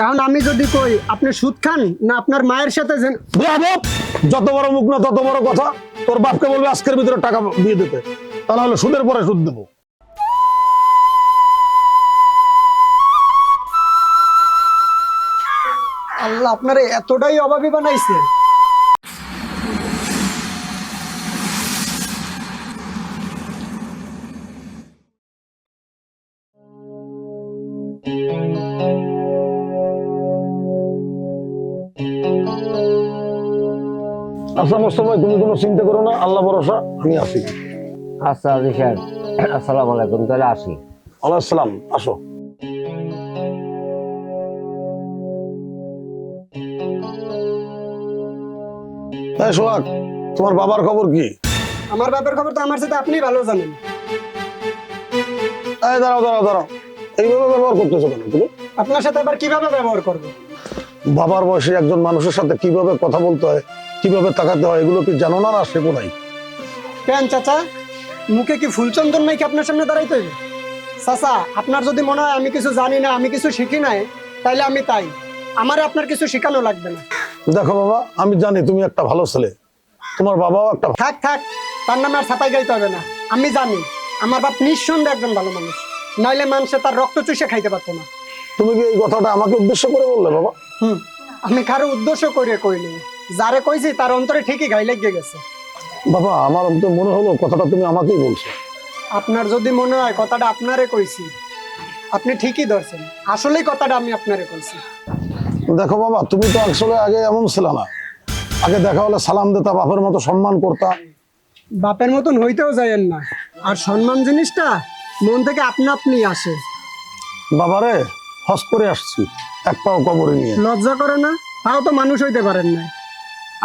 কারণ আমি যদি কই আপনি সুদ খান না আপনার মায়ের সাথে যত বড় মুখ না তত বড় কথা। তোর বাপকে বলবে আজকের ভিতরে টাকা দিয়ে দিতে। তাহলে সুদের পরে সুদ দেবো। আল্লাহ আপনারা এতটাই অভাবী বানাইছে। আচ্ছা মোস্তফা তুমি কোনো চিন্তা করো না আল্লাহ ভরসা আমি আছি। আচ্ছা আজি সাহেব আসসালামু আলাইকুম তাহলে আসি। আল্লাহ সালাম আসো। এই সোহাগ তোমার বাবার খবর কি? আমার বাপের খবর তো আমার সাথে আপনি ভালো জানেন। এই দাঁড়াও দাঁড়াও দাঁড়াও। এইভাবে ব্যবহার করতেছো কেন তুমি? আপনার সাথে আবার কীভাবে ব্যবহার করব? বাবার বয়সে একজন মানুষের সাথে কীভাবে কথা বলতে হয়? কীভাবে তাকাতে হয় এগুলো কি জানো না না শেখো নাই। কেন চাচা? মুখে কি ফুলচন্দন নাই কি আপনার সামনে দাঁড়াইতে হইবে? চাচা আপনার যদি মনে হয় আমি কিছু জানি না আমি কিছু শিখি নাই তাইলে আমি তাই। আমার আপনার কিছু শেখানো লাগবে না। দেখো বাবা আমি জানি তুমি একটা ভালো ছেলে। তোমার বাবাও একটা থাক থাক তার নামে আর ছাপাই গাইতে হবে না। আমি জানি আমার বাপ নিঃসন্দেহে একজন ভালো মানুষ। নাইলে মানুষে তার রক্ত চুষে খাইতে পারতো না। তুমি কি এই কথাটা আমাকে উদ্দেশ্য করে বললে বাবা? হুম। আমি কারও উদ্দেশ্য করে কইনি যারে কইছি তার অন্তরে ঠিকই গাই লেগে গেছে। বাবা আমার তো মনে হলো কথাটা তুমি আমাকেই বলছো। আপনার যদি মনে হয় কথাটা আপনারে কইছি আপনি ঠিকই ধরছেন। আসলেই কথাটা আমি আপনারে কইছি। দেখো বাবা তুমি তো আসলে আগে এমন ছিল না। আগে দেখা হলে সালাম দিতা বাপের মতো সম্মান করতা। বাপের মতন হইতেও যায়েন না। আর সম্মান জিনিসটা মন থেকে আপনা আপনি আসে। বাবারে হস করে আসছি এক পাও কবরে নিয়ে। লজ্জা করে না? তাও তো মানুষ হইতে পারেন না।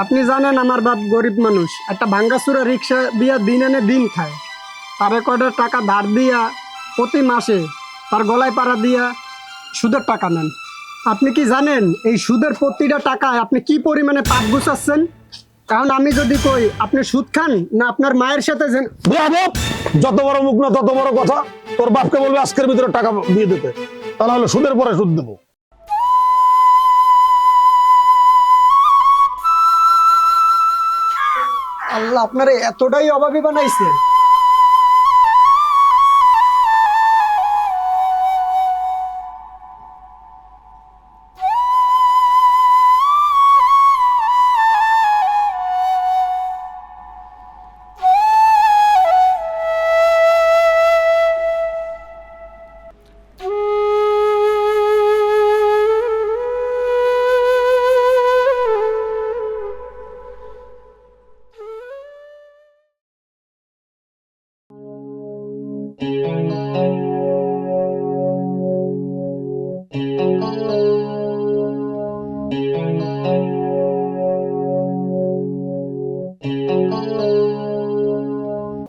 আপনি জানেন আমার বাপ গরিব মানুষ একটা ভাঙ্গাচুরা রিক্সা দিয়া দিন এনে দিন খায়। তারে কয়টা টাকা ধার দিয়া প্রতি মাসে তার গলায় পাড়া দিয়া সুদের টাকা নেন। আপনি কি জানেন এই সুদের প্রতিটা টাকায় আপনি কি পরিমাণে পাপ গুছাচ্ছেন? কারণ আমি যদি কই আপনি সুদ খান না আপনার মায়ের সাথে যত বড় মুখ না তত বড় কথা। তোর বাপকে বলবে আজকের ভিতরে টাকা দিয়ে দিতে। তা নাহলে সুদের পরে সুদ দেবো। আল্লাহ আপনারা এতটাই অভাবী বানাইছে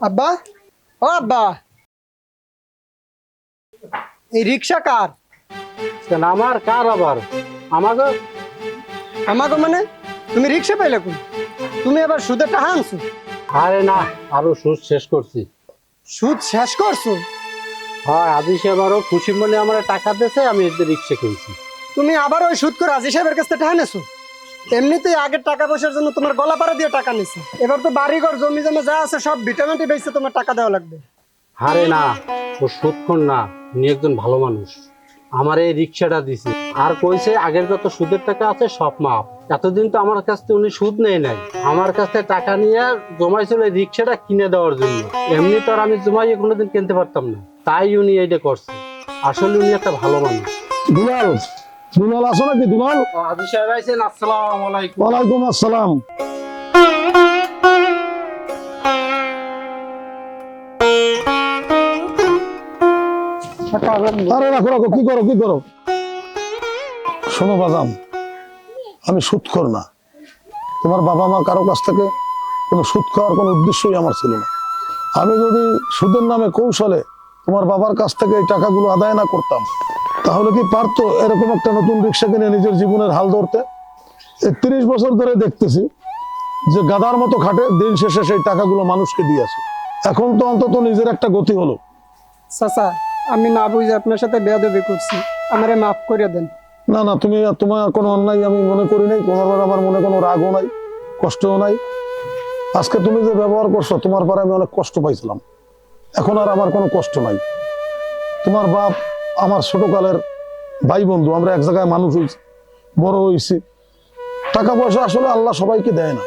আব্বা? ও আব্বা। এই রিক্সা কার? কেন আমার কার আবার? আমাকে আমাকে মানে? তুমি রিক্সা পাইলে কোন? তুমি আবার সুদের টাকা আনছো? আরে না আরও সুদ শেষ করছি। সুদ শেষ করছ? হয় আজি সে আবারও খুশি মনে আমার টাকা দিয়েছে আমি রিক্সা কিনছি। তুমি আবার ওই সুদ করে আজি সাহেবের কাছ টাকা নেছো এমনিতেই আগের টাকা পয়সার জন্য তোমার গলা পাড়া দিয়ে টাকা নিছে। এবার তো বাড়িঘর জমি জমা যা আছে সব ভিটামিনটি বেচে তোমার টাকা দেওয়া লাগবে। আরে না ও সুদক্ষণ না উনি একজন ভালো মানুষ। আমার এই রিক্সাটা দিছে। আর কইছে আগের যত সুদের টাকা আছে সব মাপ এতদিন তো আমার কাছ থেকে উনি সুদ নেই নাই। আমার কাছ থেকে টাকা নিয়ে জমাইছিল এই রিক্সাটা কিনে দেওয়ার জন্য। এমনি তো আর আমি জমাইয়ে কোনোদিন কিনতে পারতাম না। তাই উনি এইটা করছে। আসলে উনি একটা ভালো মানুষ। দুলাল দুলাল আসো নাকি দুলাল? আজি সাহেব আইছেন আসসালামু আলাইকুম। ওয়ালাইকুম আসসালাম। আরে রাখো রাখো কি করো কি করো? শোনো বাজাম আমি সুদ কর না। তোমার বাবা মা কারও কাছ থেকে কোনো সুদ খাওয়ার কোনো উদ্দেশ্যই আমার ছিল না। আমি যদি সুদের নামে কৌশলে তোমার বাবার কাছ থেকে এই টাকাগুলো আদায় না করতাম তাহলে কি পারতো এরকম একটা নতুন রিক্সা কিনে নিজের জীবনের হাল ধরতে? একত্রিশ বছর ধরে দেখতেছি যে গাদার মতো খাটে দিন শেষে সেই টাকাগুলো মানুষকে দিয়েছে এখন তো অন্তত নিজের একটা গতি হলো। চাচা আমি না বুঝে আপনার সাথে বেয়াদবি করছি। আমারে মাফ করে দেন। না না তুমি তোমার কোনো অন্যায় আমি মনে করি নাই। তোমার উপর আমার মনে কোনো রাগও নাই কষ্টও নাই। আজকে তুমি যে ব্যবহার করছ তোমার পরে আমি অনেক কষ্ট পাইছিলাম। এখন আর আমার কোনো কষ্ট নাই। তোমার বাপ আমার ছোটকালের ভাই বন্ধু আমরা এক জায়গায় মানুষ হয়েছি, বড় হয়েছি। টাকা পয়সা আসলে আল্লাহ সবাইকে দেয় না।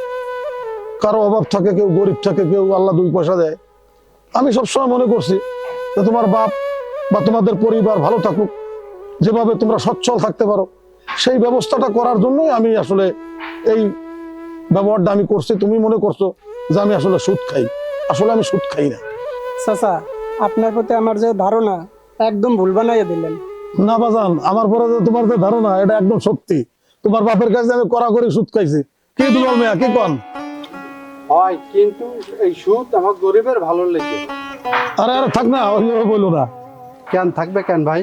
কারও অভাব থাকে, কেউ গরিব থাকে, কেউ আল্লাহ দুই পয়সা দেয়। আমি সবসময় মনে করছি যে তোমার বাপ বা তোমাদের পরিবার ভালো থাকুক, যেভাবে তোমরা সচ্ছল থাকতে পারো, সেই ব্যবস্থাটা করার জন্যই আমি আসলে এই ব্যবহারটা আমি করছি। তুমি মনে করছ যে আমি আসলে সুদ খাই। আসলে আমি সুদ খাই না। চাচা, আপনার প্রতি আমার যে ধারণা একদম ভুল বানাইয়া দিলেন। না বাজান আমার পরে যে তোমার যে ধারণা এটা একদম সত্যি। তোমার বাপের কাছে আমি কড়া করে সুদ খাইছি। কি তোমার মেয়া কি কন? হয় কিন্তু এই সুদ আমার গরিবের ভালো লেগে। আরে আরে থাক না ওইভাবে বলল না। কেন থাকবে কেন ভাই?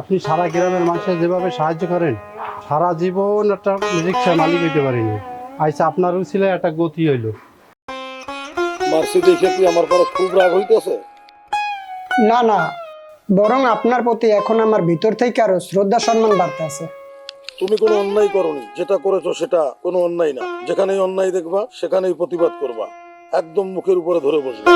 আপনি সারা গ্রামের মানুষের যেভাবে সাহায্য করেন সারা জীবন একটা রিক্সা মালিক হইতে পারিনি। আইসা আপনারও ছিল একটা গতি হইল। মার্সি দেখে কি আমার পরে খুব রাগ হইতেছে? না না বরং আপনার প্রতি এখন আমার ভিতর থেকে আরও শ্রদ্ধা সম্মান বাড়তে আছে। তুমি কোনো অন্যায় করনি, যেটা করেছ সেটা কোনো অন্যায় না। যেখানেই অন্যায় দেখবা, সেখানেই প্রতিবাদ করবা। একদম মুখের উপরে ধরে বসবে।